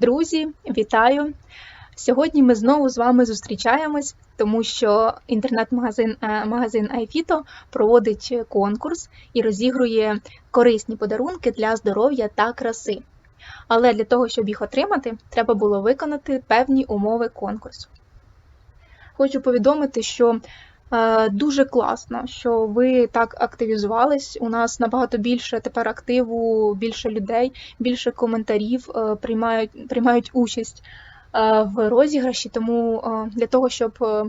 Друзі, вітаю! Сьогодні ми знову з вами зустрічаємось, тому що інтернет-магазин е, магазин iFito проводить конкурс і розігрує корисні подарунки для здоров'я та краси. Але для того, щоб їх отримати, треба було виконати певні умови конкурсу. Хочу повідомити, що дуже класно, що ви так активізувались. У нас набагато більше тепер активу, більше людей, більше коментарів е, приймають, приймають участь е, в розіграші. Тому е, для того, щоб е,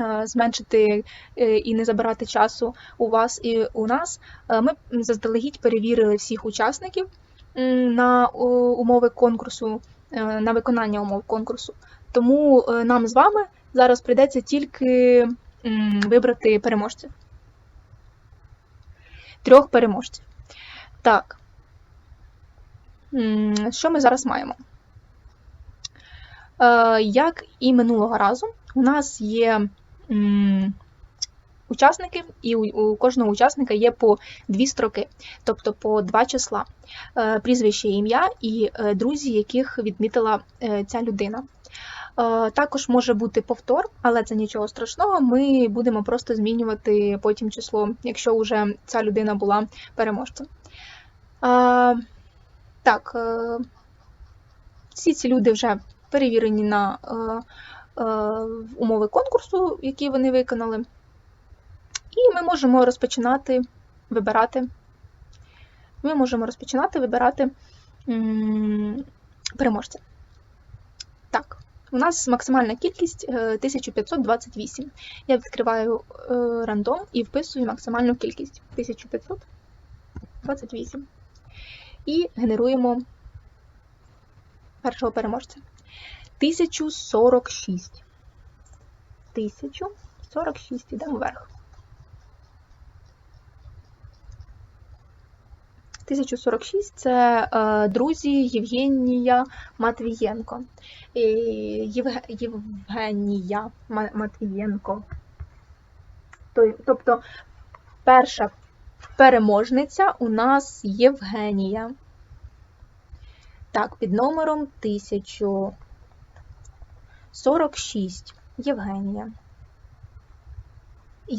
е, зменшити е, і не забирати часу у вас і у нас, е, ми заздалегідь перевірили всіх учасників на умови конкурсу, е, на виконання умов конкурсу. Тому е, нам з вами зараз прийдеться тільки вибрати переможців. Трьох переможців. Так. Що ми зараз маємо? Е, Як і минулого разу, у нас є учасники, і у, кожного учасника є по дві строки, тобто по два числа. Е, Прізвище, ім'я і е, друзі, яких відмітила ця людина. Е, Також може бути повтор, але це нічого страшного. Ми будемо просто змінювати потім число, якщо вже ця людина була переможцем. Е, Так, е, всі ці люди вже перевірені на умови конкурсу, які вони виконали. І ми можемо розпочинати вибирати. Ми можемо розпочинати вибирати переможця. Так, у нас максимальна кількість е, 1528. Я відкриваю е, рандом і вписую максимальну кількість 1528. І генеруємо першого переможця. 1046. 1046. Йдемо вверх. 1046 це е, друзі Євгенія Матвієнко. Євге, Євгенія Матвієнко. Тобто перша переможниця у нас Євгенія. Так, під номером 1046. Євгенія.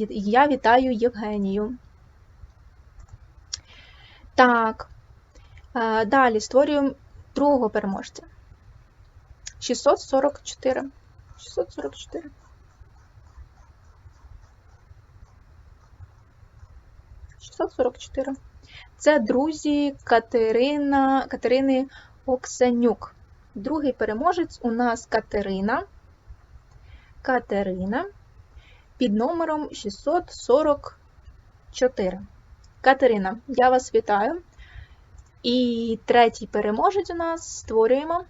Я вітаю Євгенію. Так. Е, Далі створюємо другого переможця. 644. 644. Шістсот сорок чотири. Це друзі Катерина, Катерини Оксанюк. Другий переможець у нас Катерина. Катерина під номером 644. Катерина, я вас вітаю. І третій переможець у нас створюємо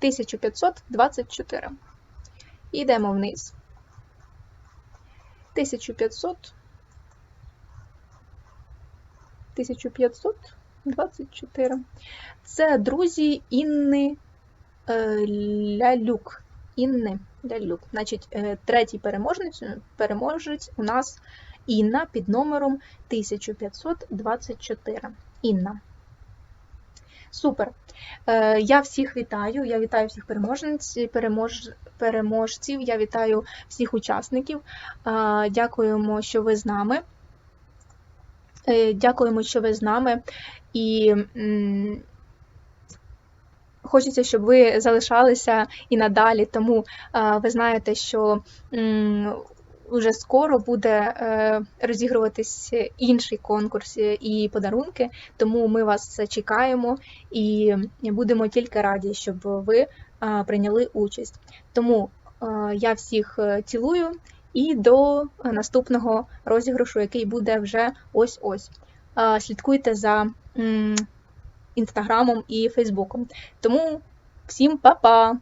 1524. Йдемо вниз. 1500. 1524. Це друзі Інни е, Лялюк. Інни Лялюк. Значить, е, третій переможець, переможець у нас Інна під номером 1524. Інна. Супер. Е, Я всіх вітаю. Я вітаю всіх переможниць, перемож, переможців. Я вітаю всіх учасників. Е, Дякуємо, що ви з нами. Е, Дякуємо, що ви з нами. І хочеться, щоб ви залишалися і надалі. Тому ви знаєте, що вже скоро буде е, розігруватись інший конкурс і подарунки, тому ми вас чекаємо і будемо тільки раді, щоб ви е, прийняли участь. Тому е, я всіх цілую і до наступного розіграшу, який буде вже ось-ось. Е, Слідкуйте за інстаграмом і фейсбуком. Тому всім па-па!